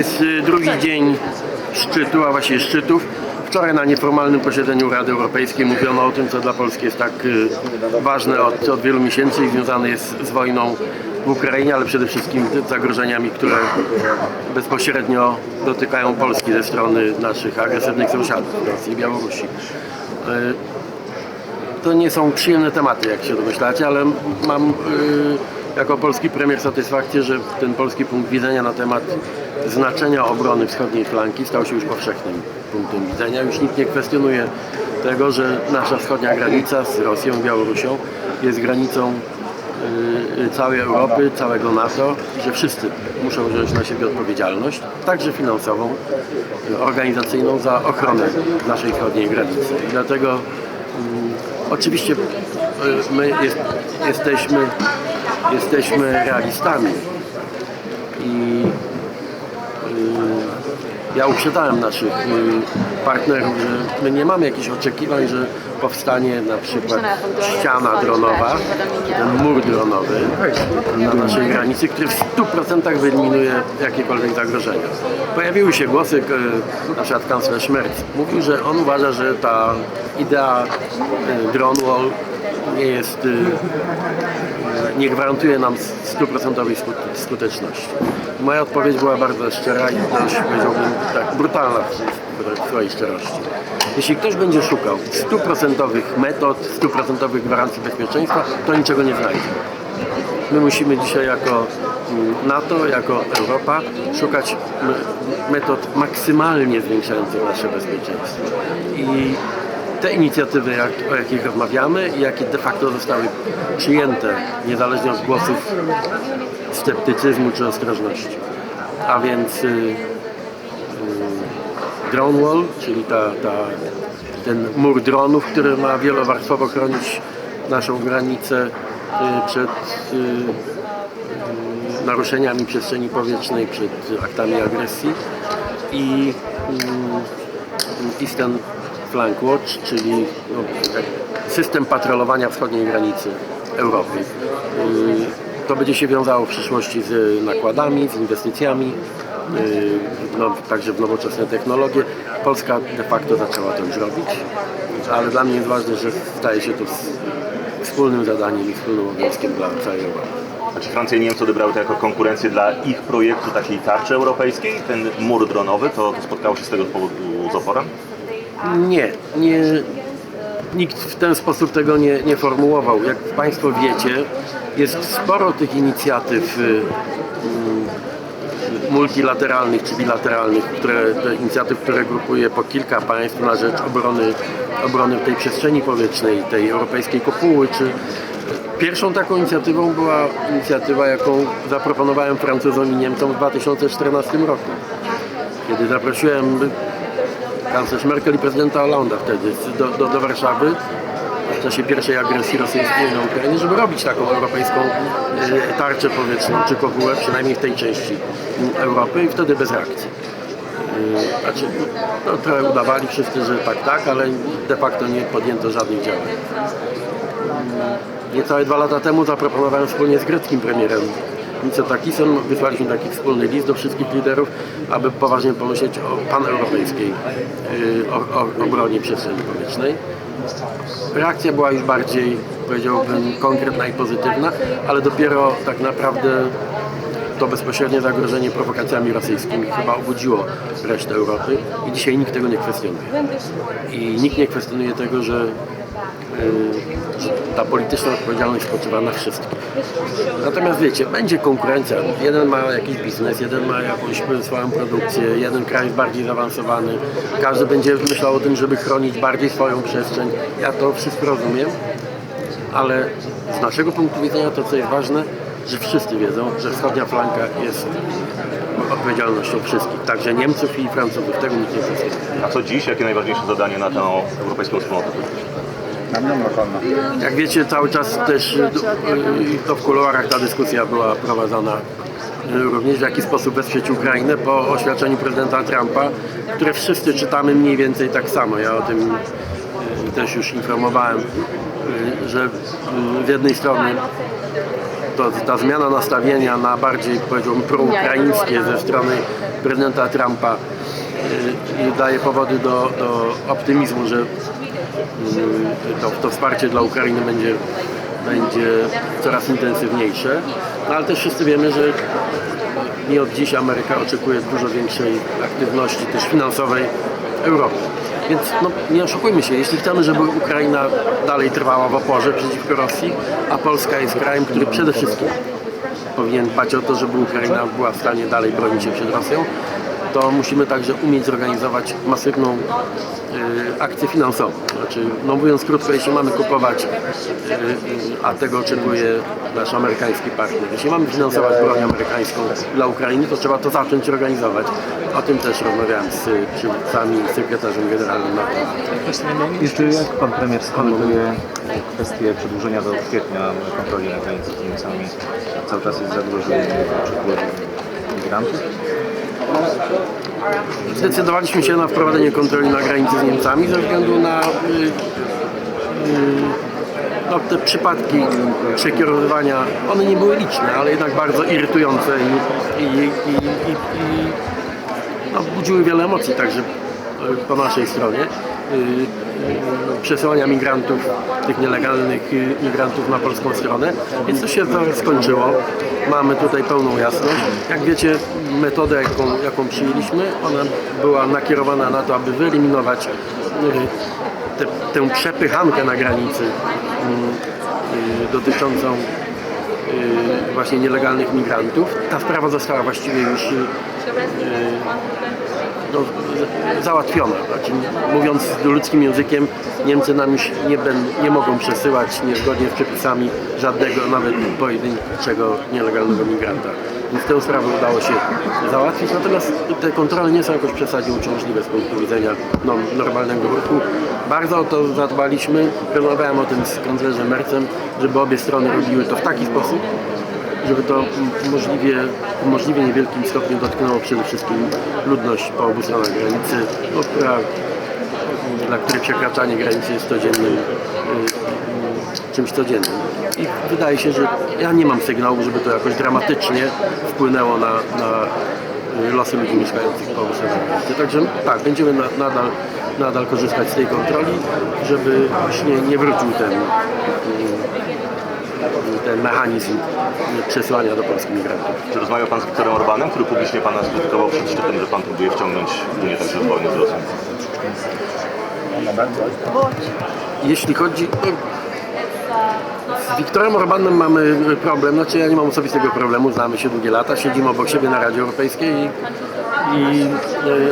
jest y, drugi dzień szczytu, a właściwie szczytów. Wczoraj na nieformalnym posiedzeniu Rady Europejskiej mówiono o tym, co dla Polski jest tak y, ważne od, od wielu miesięcy i związane jest z wojną w Ukrainie, ale przede wszystkim z zagrożeniami, które bezpośrednio dotykają Polski ze strony naszych agresywnych sąsiadów, Rosji i Białorusi. Y, to nie są przyjemne tematy, jak się domyślacie, ale mam jako polski premier satysfakcję, że ten polski punkt widzenia na temat znaczenia obrony wschodniej flanki stał się już powszechnym punktem widzenia. Już nikt nie kwestionuje tego, że nasza wschodnia granica z Rosją Białorusią jest granicą y, y, całej Europy, całego NATO że wszyscy muszą wziąć na siebie odpowiedzialność, także finansową, y, organizacyjną za ochronę naszej wschodniej granicy. I dlatego mm, oczywiście my jest, jesteśmy, jesteśmy realistami i y, ja uprzedzałem naszych y, partnerów, że my nie mamy jakichś oczekiwań, że powstanie na przykład ściana dronowa, ten mur dronowy na naszej granicy, który w 100% wyeliminuje jakiekolwiek zagrożenia. Pojawiły się głosy, k- na przykład kanclerz Merz mówił, że on uważa, że ta idea y, drone wall nie jest, y, nie gwarantuje nam stuprocentowej skut- skuteczności. Moja odpowiedź była bardzo szczera i dość, powiedziałbym, tak brutalna w- swojej szczerości. Jeśli ktoś będzie szukał stuprocentowych metod, stuprocentowych gwarancji bezpieczeństwa, to niczego nie znajdzie. My musimy dzisiaj jako mm, NATO, jako Europa szukać metod maksymalnie zwiększających nasze bezpieczeństwo. I te inicjatywy, jak, o jakich rozmawiamy i jakie de facto zostały przyjęte, niezależnie od głosów sceptycyzmu czy ostrożności. A więc y, y, drone wall, czyli ta, ta, ten mur dronów, który ma wielowarstwowo chronić naszą granicę y, przed y, y, naruszeniami przestrzeni powietrznej, przed aktami agresji i y, Eastern Flank Watch, czyli no, jak system patrolowania wschodniej granicy Europy. Y, To będzie się wiązało w przyszłości z nakładami, z inwestycjami, y, no, także w nowoczesne technologie. Polska de facto zaczęła to już robić, ale dla mnie jest ważne, że staje się to wspólnym zadaniem i wspólnym obowiązkiem dla całej Europy. Czy Francja i Niemcy odebrały to jako konkurencję dla ich projektu takiej tarczy europejskiej? Ten mur dronowy, to, to spotkało się z tego powodu z oporem? Nie, nie, nikt w ten sposób tego nie, nie formułował. Jak Państwo wiecie, jest sporo tych inicjatyw y, multilateralnych czy bilateralnych, które, inicjatyw, które grupuje po kilka państw na rzecz obrony, obrony tej przestrzeni powietrznej, tej europejskiej kopuły, czy Pierwszą taką inicjatywą była inicjatywa, jaką zaproponowałem Francuzom i Niemcom w 2014 roku kiedy zaprosiłem kanclerz Merkel i prezydenta Hollanda wtedy do, do, do Warszawy w czasie pierwszej agresji rosyjskiej na Ukrainę, żeby robić taką europejską e, tarczę powietrzną czy kopułę, przynajmniej w tej części Europy i wtedy bez reakcji. E, Znaczy, no, trochę udawali wszyscy, że tak, tak, ale de facto nie podjęto żadnych działań. Niecałe dwa lata temu zaproponowałem wspólnie z greckim premierem Mitsotakisem, wysłaliśmy taki wspólny list do wszystkich liderów, aby poważnie pomyśleć o paneuropejskiej o obronie przestrzeni powietrznej. Reakcja była już bardziej, powiedziałbym, konkretna i pozytywna, ale dopiero tak naprawdę to bezpośrednie zagrożenie prowokacjami rosyjskimi chyba obudziło resztę Europy i dzisiaj nikt tego nie kwestionuje. I nikt nie kwestionuje tego, y, że ta polityczna odpowiedzialność spoczywa na wszystkich. Natomiast wiecie, będzie konkurencja. Jeden ma jakiś biznes, jeden ma jakąś swoją produkcję, jeden kraj jest bardziej zaawansowany. Każdy będzie myślał o tym, żeby chronić bardziej swoją przestrzeń. Ja to wszystko rozumiem, ale z naszego punktu widzenia to, co jest ważne, że wszyscy wiedzą, że wschodnia flanka jest odpowiedzialnością wszystkich, także Niemców i Francuzów. Tego nikt nie kwestionuje. A co dziś? Jakie najważniejsze zadanie na tę europejską wspólnotę? Jak wiecie, cały czas też y, y, to w kuluarach ta dyskusja była prowadzona y, również w jaki sposób wesprzeć Ukrainę po oświadczeniu prezydenta Trumpa, które wszyscy czytamy mniej więcej tak samo. Ja o tym też już informowałem, że z jednej strony to, ta zmiana nastawienia na bardziej powiedziałbym proukraińskie ze strony prezydenta Trumpa daje powody do, do optymizmu, że y, to, to wsparcie dla Ukrainy będzie, będzie coraz intensywniejsze. No, ale też wszyscy wiemy, że nie od dziś Ameryka oczekuje dużo większej aktywności też finansowej Europy. Więc no, nie oszukujmy się, jeśli chcemy, żeby Ukraina dalej trwała w oporze przeciwko Rosji, a Polska jest krajem, który przede wszystkim powinien dbać o to, żeby Ukraina była w stanie dalej bronić się przed Rosją, to musimy także umieć zorganizować masywną y, akcję finansową. Znaczy, no mówiąc krótko, jeśli mamy kupować, y, y, a tego oczekuje nasz amerykański partner, jeśli mamy finansować broń amerykańską dla Ukrainy, to trzeba to zacząć organizować. O tym też rozmawiałem z przywódcami i sekretarzem generalnym NATO. Jeszcze jak pan premier skomentuje kwestię przedłużenia do kwietnia kontroli na granicy z Niemcami? Cały czas jest zagrożenie przypływu migrantów? Zdecydowaliśmy się na wprowadzenie kontroli na granicy z Niemcami ze względu na y, y, no, te przypadki przekierowywania. One nie były liczne, ale jednak bardzo irytujące i, i, i, i, i no, budziły wiele emocji także y, po naszej stronie. Y, y, Przesyłania migrantów, tych nielegalnych y, migrantów na polską stronę, więc to się skończyło. Mamy tutaj pełną jasność. Jak wiecie, metodę, jaką, jaką przyjęliśmy, ona była nakierowana na to, aby wyeliminować te, tę przepychankę na granicy dotyczącą właśnie nielegalnych migrantów. Ta sprawa została właściwie już no, załatwiona. Znaczy, mówiąc ludzkim językiem, Niemcy nam już nie, ben, nie mogą przesyłać niezgodnie z przepisami żadnego, nawet pojedynczego nielegalnego migranta. Więc tę sprawę udało się załatwić, natomiast te kontrole nie są jakoś przesadnie uciążliwe z punktu widzenia no, normalnego ruchu. Bardzo o to zadbaliśmy, rozmawiałem o tym z kanclerzem Mercem, żeby obie strony robiły to w taki sposób, żeby to możliwie, możliwie niewielkim stopniu dotknęło przede wszystkim ludność po obu stronach granicy, no, która, dla której przekraczanie granicy jest codziennym, y, czymś codziennym. I wydaje się, że ja nie mam sygnału, żeby to jakoś dramatycznie wpłynęło na, na y, losy ludzi mieszkających po obu stronach granicy. Także tak, będziemy na, nadal, nadal korzystać z tej kontroli, żeby właśnie nie wrócił ten y, ten mechanizm przesyłania do Polski migrantów. Czy rozmawiał Pan z Wiktorem Orbanem, który publicznie Pana skrytykował przed szczytem, że Pan próbuje wciągnąć Unię także w wojnę z Rosją? Jeśli chodzi... Z Wiktorem Orbanem mamy problem, znaczy ja nie mam osobistego problemu, znamy się długie lata, siedzimy obok siebie na Radzie Europejskiej i, i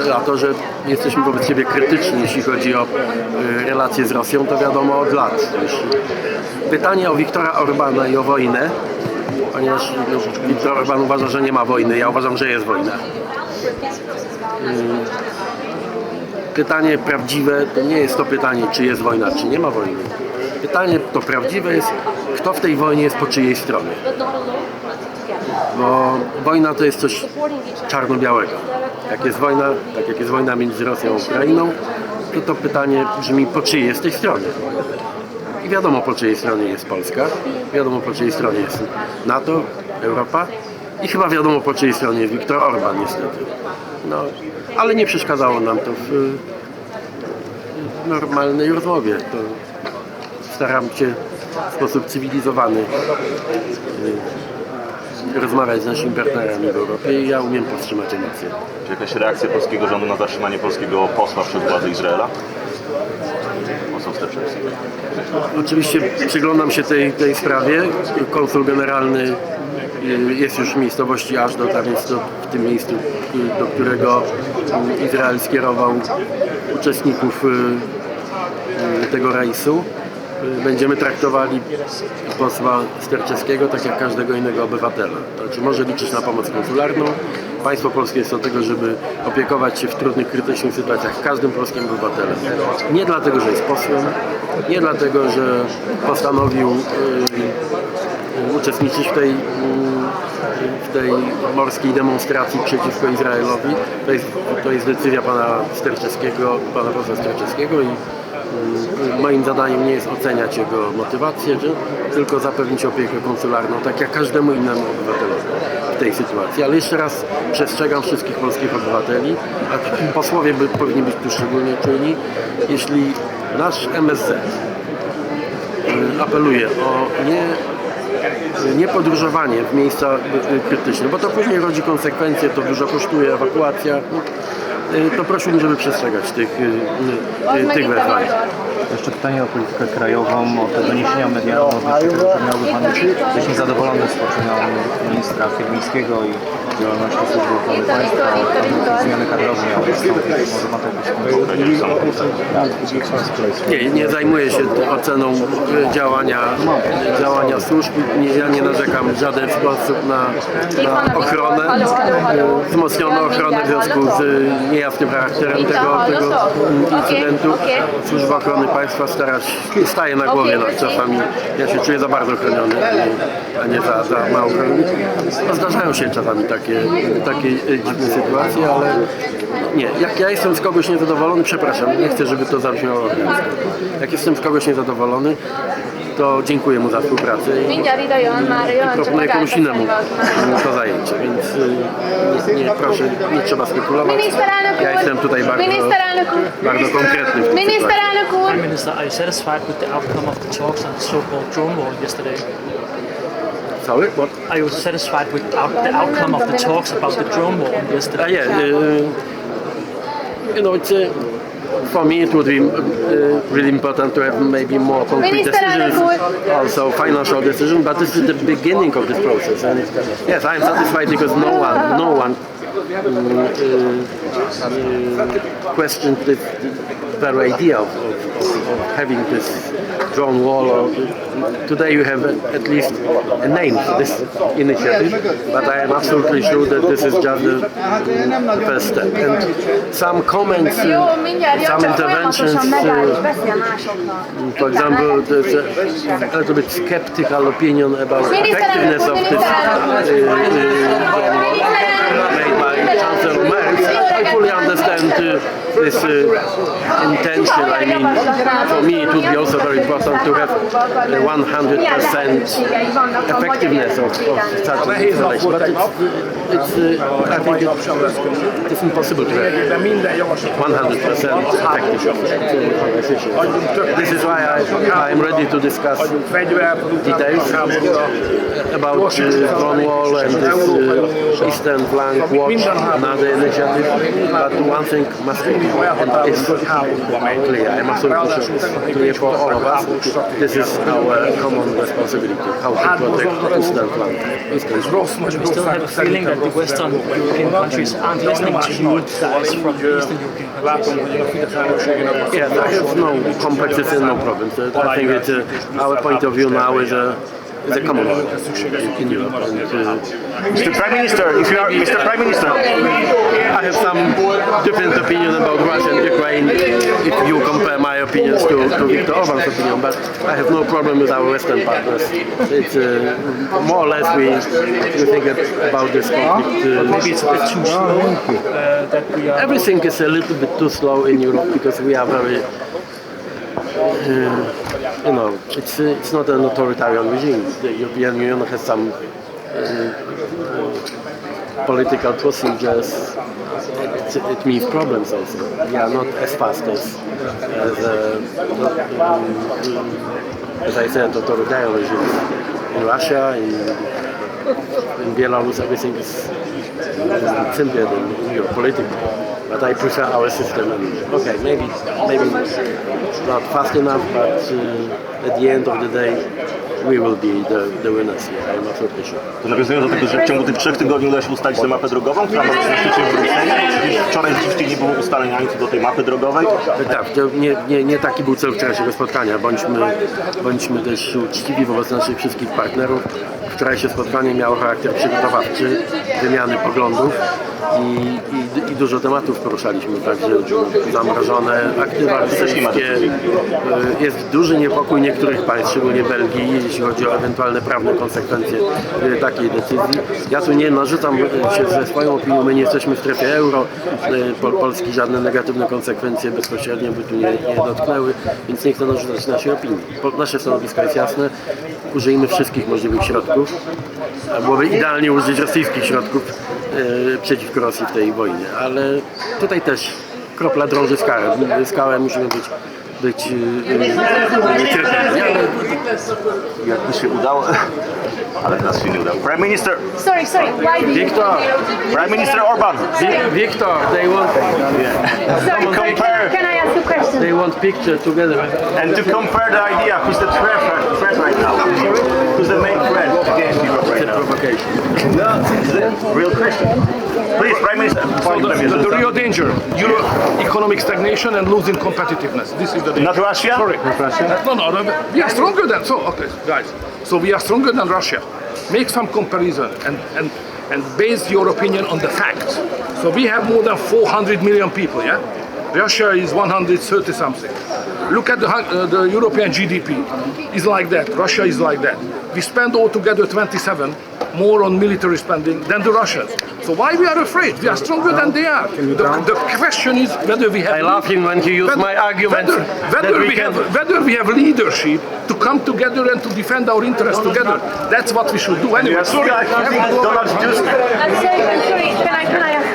e, a to, że jesteśmy wobec siebie krytyczni, jeśli chodzi o e, relacje z Rosją, to wiadomo od lat. Pytanie o Wiktora Orbana i o wojnę, ponieważ Wiktor Orban uważa, że nie ma wojny, ja uważam, że jest wojna. pytanie prawdziwe to nie jest to pytanie, czy jest wojna, czy nie ma wojny. Pytanie to prawdziwe jest, kto w tej wojnie jest po czyjej stronie. Bo wojna to jest coś czarno-białego. Jak jest wojna, tak jak jest wojna między Rosją a Ukrainą, to to pytanie brzmi, po czyjej jesteś stronie. I wiadomo, po czyjej stronie jest Polska, wiadomo, po czyjej stronie jest NATO, Europa i chyba wiadomo, po czyjej stronie jest Viktor Orban, niestety. No, ale nie przeszkadzało nam to w, w normalnej rozmowie. To staram się w sposób cywilizowany y, rozmawiać z naszymi partnerami w Europie i ja umiem powstrzymać emocje. Czy jakaś reakcja polskiego rządu na zatrzymanie polskiego posła przez władze Izraela? Oczywiście przyglądam się tej, tej sprawie. Konsul generalny y, jest już w miejscowości Ashdod, a więc to w tym miejscu, y, do którego y, Izrael skierował uczestników tego rejsu. Będziemy traktowali posła Sterczewskiego tak jak każdego innego obywatela. Znaczy może liczyć na pomoc konsularną. Państwo polskie jest od tego, żeby opiekować się w trudnych, krytycznych sytuacjach każdym polskim obywatelem. Nie dlatego, że jest posłem, nie dlatego, że postanowił y, y, uczestniczyć w tej, y, w tej morskiej demonstracji przeciwko Izraelowi. To jest, to jest decyzja pana Sterczewskiego, pana posła Sterczewskiego i Moim zadaniem nie jest oceniać jego motywację, tylko zapewnić opiekę konsularną, tak jak każdemu innemu obywatelowi w tej sytuacji. Ale jeszcze raz przestrzegam wszystkich polskich obywateli, a posłowie by, powinni być tu szczególnie czujni, jeśli nasz MSZ y, apeluje o nie nie podróżowanie w miejsca y, y, krytyczne, bo to później rodzi konsekwencje, to dużo kosztuje, ewakuacja. Y, To prosiłbym, żeby przestrzegać tych, y, y, tych wezwań. Jeszcze pytanie o politykę krajową, o te doniesienia medialne odnośnie tego, że miałby Pan być niezadowolony z poczyną ministra Kierwińskiego i działalności Służby Ochrony Państwa, zmiany kadrowe miały nastąpić. Może Pan to Nie, nie zajmuję się oceną działania, działania służb. Nie, ja nie narzekam w żaden sposób na, na ochronę, wzmocnioną ochronę w związku z niejasnym charakterem tego, tego incydentu. Służba Ochrony Państwa stara się, staje na głowie nas czasami. Ja się czuję za bardzo chroniony, a nie, za, za mało chroniony. No, zdarzają się czasami takie, takie y, dziwne sytuacje, ale nie, jak ja jestem z kogoś niezadowolony, przepraszam, nie chcę, żeby to zabrzmiało. Jak jestem z kogoś niezadowolony, to dziękuję mu za współpracę i csak proponuję komuś a innemu to zajęcie, więc y, nie, nie, proszę, nie trzeba spekulować. Ja jestem tutaj bardzo, bardzo konkretny w! Prime Minister, are you satisfied with the outcome of the talks on the so-called drone war yesterday? Cały? What? Are you satisfied with the outcome of the talks about the drone war Uh, yesterday? yeah, uh, you know, it's uh, for me it would be uh, really important to have maybe more concrete decisions, also financial decisions. But this is the beginning of this process, and yes, I am satisfied because no one, no one um, uh, uh, questioned the, the very idea of, of, of having this drone wall. Or, today you have at least a name for this initiative, but I am absolutely sure that this is just the, first step. And some comments, uh, some interventions, folyamatosan megáll és uh, for example, there's a, a little bit skeptical opinion about effectiveness of this uh, uh, made by Chancellor Merz. I fully understand this uh, intention. I mean, for me it would be also very important to have uh, 100% effectiveness of, of such a installation. But it's, it's uh, I think it's, it's impossible to have 100% effective. This is why I, I'm ready to discuss details about uh, drone wall and this uh, eastern flank watch, another initiative. But one thing must be is clear. I'm absolutely sure it's clear for all of us. This is our common responsibility, how to protect the eastern flank. Eastern. We still have a feeling that the Western European countries aren't listening to you, to us from the Eastern European countries. Yeah, I have no complexes and no problems. Uh, I think that uh, our point of view now is a is a common one in Europe. And, uh, Mr. Prime Minister, if you are, Mr. Prime Minister, I have some different opinion about Russia and Ukraine if you compare my opinions to, to Viktor Orban's opinion, but I have no problem with our Western partners. It's uh, more or less we, we think about this conflict. Uh, Maybe it's a bit too slow uh, that we are. Everything is a little bit too slow in Europe because we are very, uh, you know, it's it's not an authoritarian regime. The European Union has some uh, political procedures. It, it means problems also. We are not as fast as, as uh, as I said, authoritarian regimes in Russia, in, in Belarus. Everything is simpler than in Europe politically. But I prefer our system. And okay, maybe maybe not fast enough, but uh, at the end of the day, we will be the, the winners here. I'm absolutely sure. to nawiązując do tego, że w ciągu tych trzech tygodni uda się ustalić tę mapę drogową, która ma być na szczycie w Brukseli, przecież wczoraj rzeczywiście nie było ustalenia nic do tej mapy drogowej. Tak, to nie, nie, nie taki był cel wczorajszego spotkania. Bądźmy, bądźmy też uczciwi wobec naszych wszystkich partnerów. Wczorajsze spotkanie miało charakter przygotowawczy, wymiany poglądów i, i, i dużo tematów poruszaliśmy, także zamrożone aktywa rosyjskie. Y, Jest duży niepokój niektórych państw, szczególnie Belgii, jeśli chodzi o ewentualne prawne konsekwencje y, takiej decyzji. Ja tu nie narzucam y, się ze swoją opinią, my nie jesteśmy w strefie euro, Pol Polski żadne negatywne konsekwencje bezpośrednio by tu nie, nie dotknęły, więc nie chcę narzucać naszej opinii. Nasze stanowisko jest jasne, użyjmy wszystkich możliwych środków, a byłoby idealnie użyć rosyjskich środków y, przeciwko Rosji w tej wojnie, ale tutaj też kropla drąży skalę, skałę musimy być być y, cierpliwi, ale Jakby się udało, ale teraz się nie udało. Prime Minister, Sorry, sorry. Why. Wiktor, Prime Minister Orban, Vi- Victor, they want Sorry, sorry. compare. Can I ask a question? they want picture together. and to compare the idea, who's the threat, threat right now? Who's the main threat against Europe right now? Provocation. No, it's a real question. Please, Prime Minister. So the, the, the real danger, Euro economic stagnation and losing competitiveness. This is the danger. Not Russia? Sorry. not No, no, no, we are stronger than, so, okay, guys. So we are stronger than Russia. Make some comparison and, and, and base your opinion on the facts. So we have more than 400 million people, yeah? Russia is 130 something. Look at the, uh, the European GDP. Is like that. Russia is like that. We spend altogether 27 more on military spending than the Russians. So why we are afraid? We are stronger than they are. The, the question is whether we have. I love him when he used whether- my argument Whether, whether we we, have, whether we have leadership to come together and to defend our interests together. That's what we should do. Anyway, You're sorry. accusing Donald Tusk I'm sorry, I'm sorry. Can I, can I ask